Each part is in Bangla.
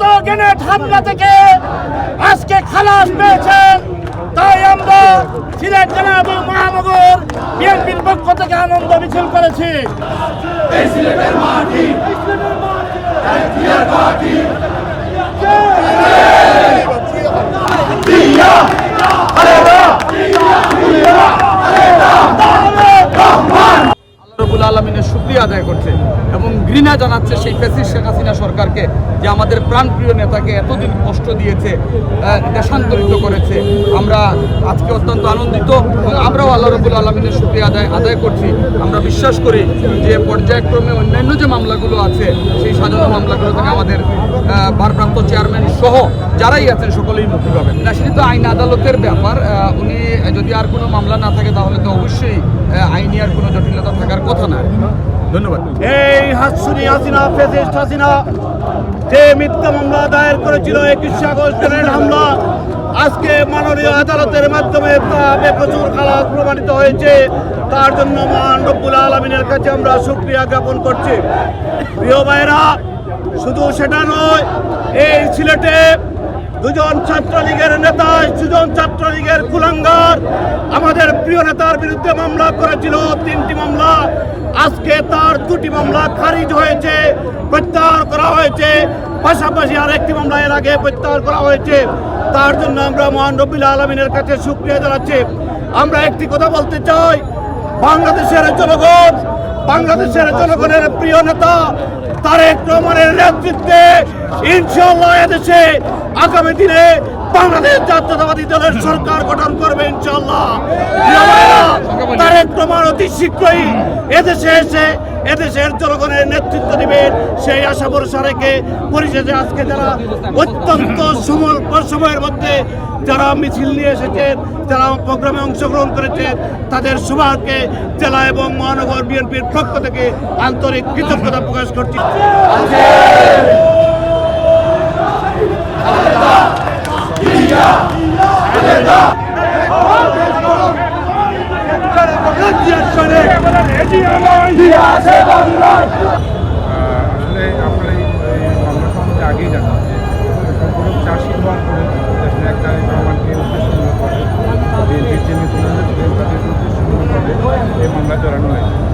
মামলা থেকে আজকে খালাস পেয়েছেন তাই আমরা সিলেট জেলা এবং মহানগর বিএনপির পক্ষ থেকে আনন্দ মিছিল করেছি। রবুল শুক্রিয়া আদায় করছে এবং ঘৃণা জানাচ্ছে সেই ফেসিস শেখ হাসিনা সরকারকে যে আমাদের প্রাণপ্রিয় নেতাকে এতদিন কষ্ট দিয়েছে দেশান্তরিত করেছে। আমরা আজকে অত্যন্ত আনন্দিত এবং আমরাও আল্লাহ রবুল আলমিনের শুক্রিয়া আদায় আদায় করছি। আমরা বিশ্বাস করি যে পর্যায়ক্রমে অন্যান্য যে মামলাগুলো আছে, সেই সাজানো মামলাগুলো থেকে আমাদের ভারপ্রাপ্ত চেয়ারম্যান সহ যারাই আছেন সকলেই মুক্তি পাবেন। না সেটি তো আইন আদালতের ব্যাপার উনি যদি আর কোনো মামলা না থাকে, তাহলে তো অবশ্যই আইনি আর কোনো জটিলতা থাকার কথা না। ধন্যবাদ। এই হাসুনি হাসিনা ফেসিস্ট হাসিনা, যে মিথ্যা মামলা দায়ের করেছিল একুশে আগস্ট হামলা, আজকে মাননীয় আদালতের মাধ্যমে তা বেকসুর খালাস প্রমাণিত হয়েছে। তার জন্য মহান রব্বুল আলমিনের কাছে আমরা সুক্রিয়া জ্ঞাপন করছি। প্রিয় ভাইরা শুধু সেটা নয়, এই সিলেটে দুজন ছাত্রলীগের নেতা দুজন ছাত্রলীগের কুলাঙ্গার। আমাদের প্রিয় নেতার বিরুদ্ধে মামলা করেছিল তিনটি মামলা। আজকে তার দুটি মামলা খারিজ হয়েছে, প্রত্যাহার করা হয়েছে। পাশাপাশি আর একটি মামলা এর আগে প্রত্যাহার করা হয়েছে। তার জন্য আমরা মহান রবিল আলমিনের কাছে সুক্রিয়া জানাচ্ছি। আমরা একটি কথা বলতে চাই বাংলাদেশের জনগণ বাংলাদেশের জনগণের প্রিয় নেতা তারেক রহমানের নেতৃত্বে ইনশাল্লাহ এদেশে আগামী দিনে বাংলাদেশ জাতীয়তাবাদী দলের সরকার গঠন করবে ইনশাল্লাহ তারেক রহমান অতি শীঘ্রই এদেশে এসে এদেশের জনগণের নেতৃত্ব দিবেন। সেই আশা ভরসা রেখে পরিশেষে আজকে যারা অত্যন্ত স্বল্প সময়ের মধ্যে যারা মিছিল নিয়ে এসেছেন, যারা প্রোগ্রামে অংশগ্রহণ করেছেন, তাদের সবাইকে জেলা এবং মহানগর বিএনপির পক্ষ থেকে আন্তরিক কৃতজ্ঞতা প্রকাশ করছি। আসলে আপনারা এই মামলা সম্বন্ধে আগেই জানেন যে সম্পূর্ণ চাষি হওয়ার পরে একটা রহমানকে উদ্দেশ্যমূলক করে ছিলেন উদ্দেশ্যমূলক করে এই মামলা জড়ানো হয়েছে।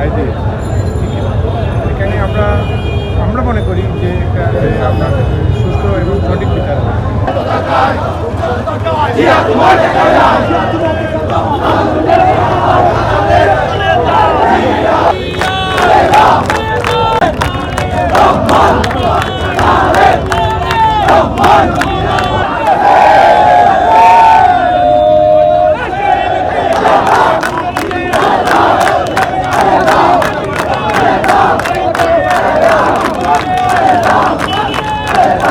আইডি। এখানে আমরা আমরা মনে করি যে আপনার সুস্থ এবং সঠিক বিচার